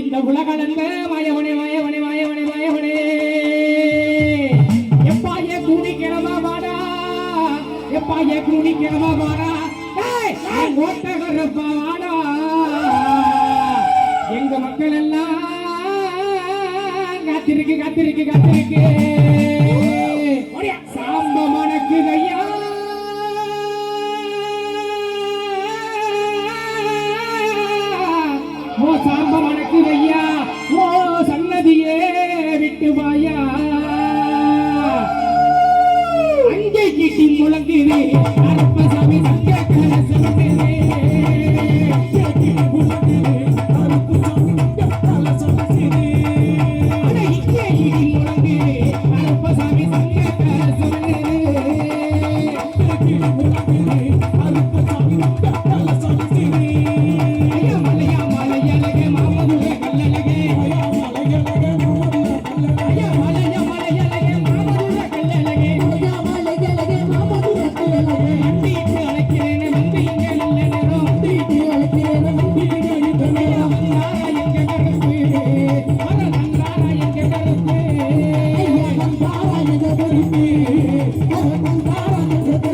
இந்த உலகடந்த மயவனே மயவனே மயவனே மயவனே. எப்பா ஏ கூடி கிளம்பா வாடா. எப்பா ஏ கூடி கிளம்பா வாடா. ஓட்டகரப்பா வாடா. எங்க மக்கள் எல்லாம் காத்திருக்கு காத்திருக்கு காத்திருக்கு.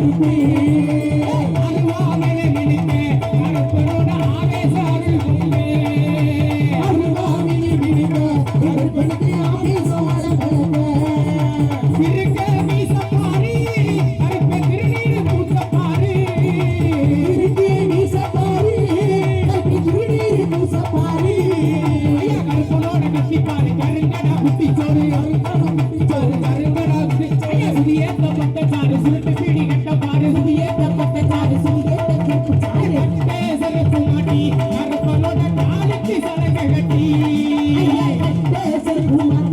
Thank you. நாளுக்கு சரகட்டி பேசும்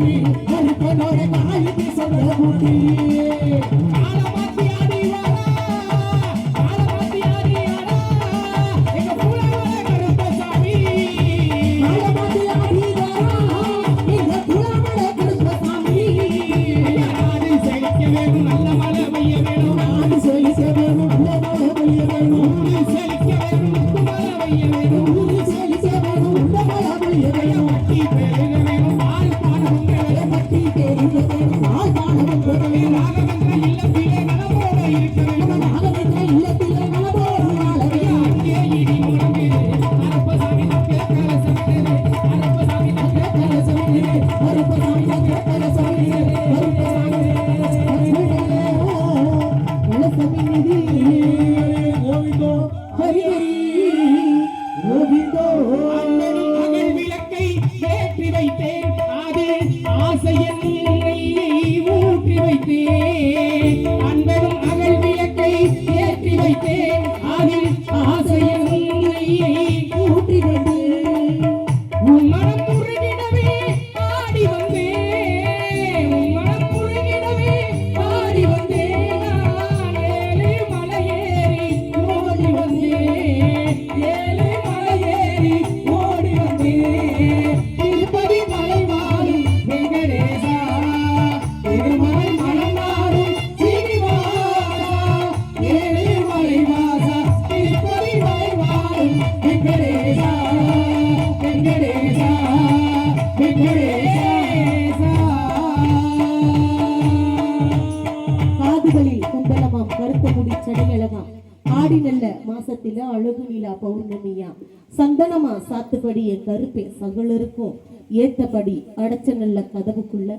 சந்தனமா சாத்துப்படி என் கருப்பே சகலருக்கும் ஏத்தபடி அடைச்ச நல்ல கதவுக்குள்ள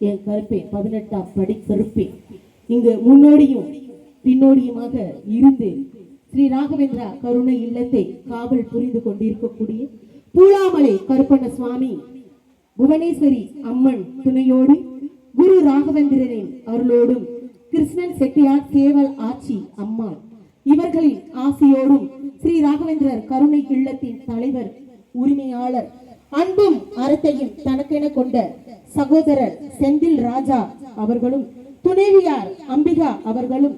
என் கருப்பே பதினெட்டாம் படி கருப்பே. இங்கு முன்னோடியும் பின்னோடியுமாக இருந்து ஸ்ரீ ராகவேந்திரா கருணை இல்லத்தை காவல் புரிந்து கொண்டிருக்கக்கூடிய பூலாமலை கருப்பண்ண சுவாமி புவனேஸ்வரி அம்மன் துணையோடு குரு ராகவேந்திரனின் அருளோடும் கிருஷ்ணன் செட்டியார் சேவல் ஆச்சி அம்மாள் இவர்களின் ஆசையோடும் ஸ்ரீ ராகவேந்திரர் கருணை இல்லத்தின் தலைவர் உரிமையாளர் அன்பும் அறத்தையும் தனக்கென கொண்ட சகோதரர் செந்தில் ராஜா அவர்களும் துணைவியார் அம்பிகா அவர்களும்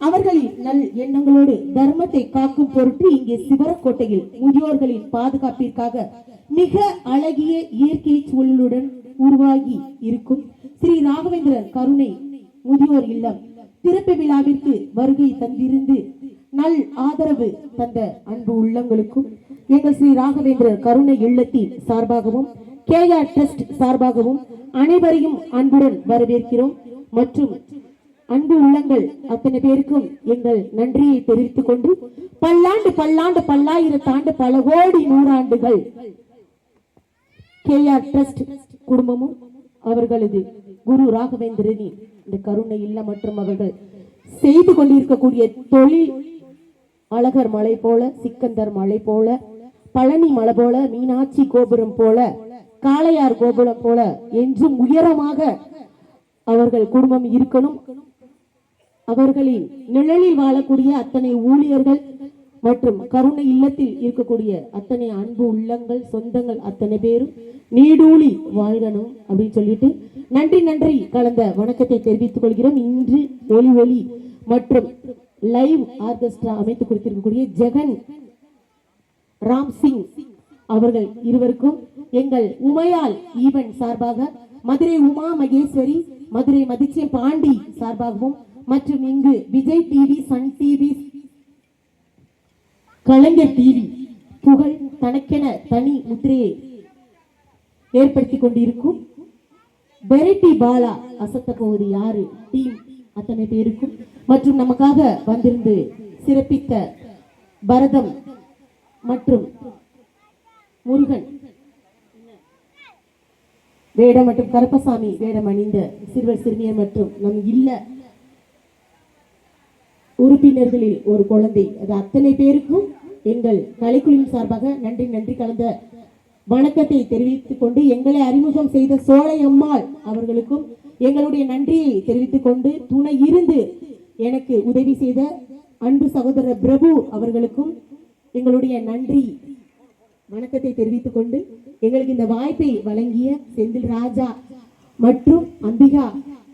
அவர்களின் நல் எண்ணங்களோடு தர்மத்தை காக்கும் பொருட்டு இங்கே சிவரக்கோட்டையில் முதியோர்களின் பாதுகாப்பிற்காக மிக அழகிய இயற்கை சூழலுடன் உருவாகி இருக்கும் ஸ்ரீ ராகவேந்திரர் கருணை முதியோர் இல்லம். திறப்பு விழாவிற்கு வருகை தந்திருந்து நல் ஆதரவு தந்த அன்பு உள்ளங்களுக்கும் எங்கள் ஸ்ரீ ராகவேந்திரர் கருணை இல்லத்தின் சார்பாகவும் கேஆர் ட்ரஸ்ட் சார்பாகவும் அனைவரையும் அன்புடன் வரவேற்கிறோம். மற்றும் அன்பு உள்ளங்கள் அத்தனை பேருக்கும் எங்கள் நன்றியை தெரிவித்துக் கொண்டு பல்லாண்டு பல்லாண்டு பல்லாயிரத்தாண்டு பல கோடி நூறாண்டுகள் கேஆர் ட்ரஸ்ட் குடும்பமும் அவர்களது குரு ராகவேந்திரனின் இந்த கருணை இல்லம் மற்றும் அவர்கள் செய்து கொண்டிருக்கக்கூடிய தொழில் அழகர் மலை போல சிக்கந்தர் மலை போல பழனி மலை போல மீனாட்சி கோபுரம் போல காளையார் கோபுரம் போல என்றும் உயரமாக அவர்கள் குடும்பம் இருக்கணும். அவர்களின் நிழலில் வாழக்கூடிய அத்தனை ஊழியர்கள் மற்றும் கருணை இல்லத்தில் இருக்கக்கூடிய அத்தனை அன்பு உள்ளங்கள் சொந்தங்கள் அத்தனை பேரும் நீடூழி வாழ்கணும் அப்படின்னு சொல்லிட்டு நன்றி நன்றி கலந்த வணக்கத்தை தெரிவித்துக் கொள்கிறோம். இன்று ஒளி ஒளி மற்றும் லைவ் ஆர்கெஸ்ட்ரா அமைத்து கொடுத்திருக்கக்கூடிய ஜெகன் ராம் சிங் அவர்கள் இருவருக்கும் எங்கள் உமையால் ஈவன் சார்பாக மதுரை உமா மகேஸ்வரி மதுரை மதிச்சிய பாண்டி சார்பாகவும் மற்றும் இங்கு Vijay TV Sun TV Kalaignar TV Pugazh தனக்கென தனி முத்திரையை ஏற்படுத்தி கொண்டிருக்கும். வெரைட்டி பாலா அசத்த போவது யாரு? டீம் அத்தனை பேருக்கும். மற்றும் நமக்காக வந்திருந்து சிறப்பித்த பரதம் மற்றும் முருகன். வேடம் மற்றும் கருப்பசாமி வேடம் அணிந்த சிறுவர் சிறுமியர் மற்றும் நம் இல்ல உறுப்பினர்களில் ஒரு குழந்தை. அது அத்தனை பேருக்கும் எங்கள் கலைக்குழுவின் சார்பாக நன்றி நன்றி கலந்த வணக்கத்தை தெரிவித்துக் கொண்டு எங்களை அறிமுகம் செய்த சோழை அம்மாள் அவர்களுக்கும் எங்களுடைய நன்றியை தெரிவித்துக் கொண்டு துணை இருந்து எனக்கு உதவி செய்த அன்பு சகோதரர் பிரபு அவர்களுக்கும் எங்களுடைய நன்றி. வணக்கத்தை தெரிவித்துக் கொண்டு எங்களுக்கு இந்த வாய்ப்பை வழங்கிய செந்தில் ராஜா மற்றும் அம்பிகா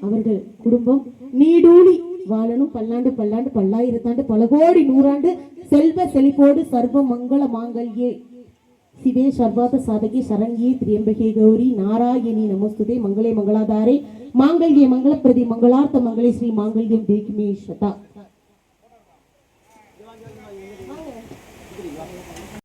அவர்கள் குடும்பம் நீடூழி வாழணும் பல்லாண்டு பல்லாண்டு பல்லாயிரத்தாண்டு பல கோடி நூறாண்டு செல்வ செழிப்போடு சர்வ மங்கள மாங்கல்யே. சிவே சர்வாத சாதகி சரண்யே திரியம்பகே கௌரி நாராயணி நமஸ்துதே மங்களே மங்களாதாரே. மாங்கல்ய மங்களப்பிரதி மங்களார்த்த மங்களே ஸ்ரீ மாங்கல்யம் தேகிமே சதா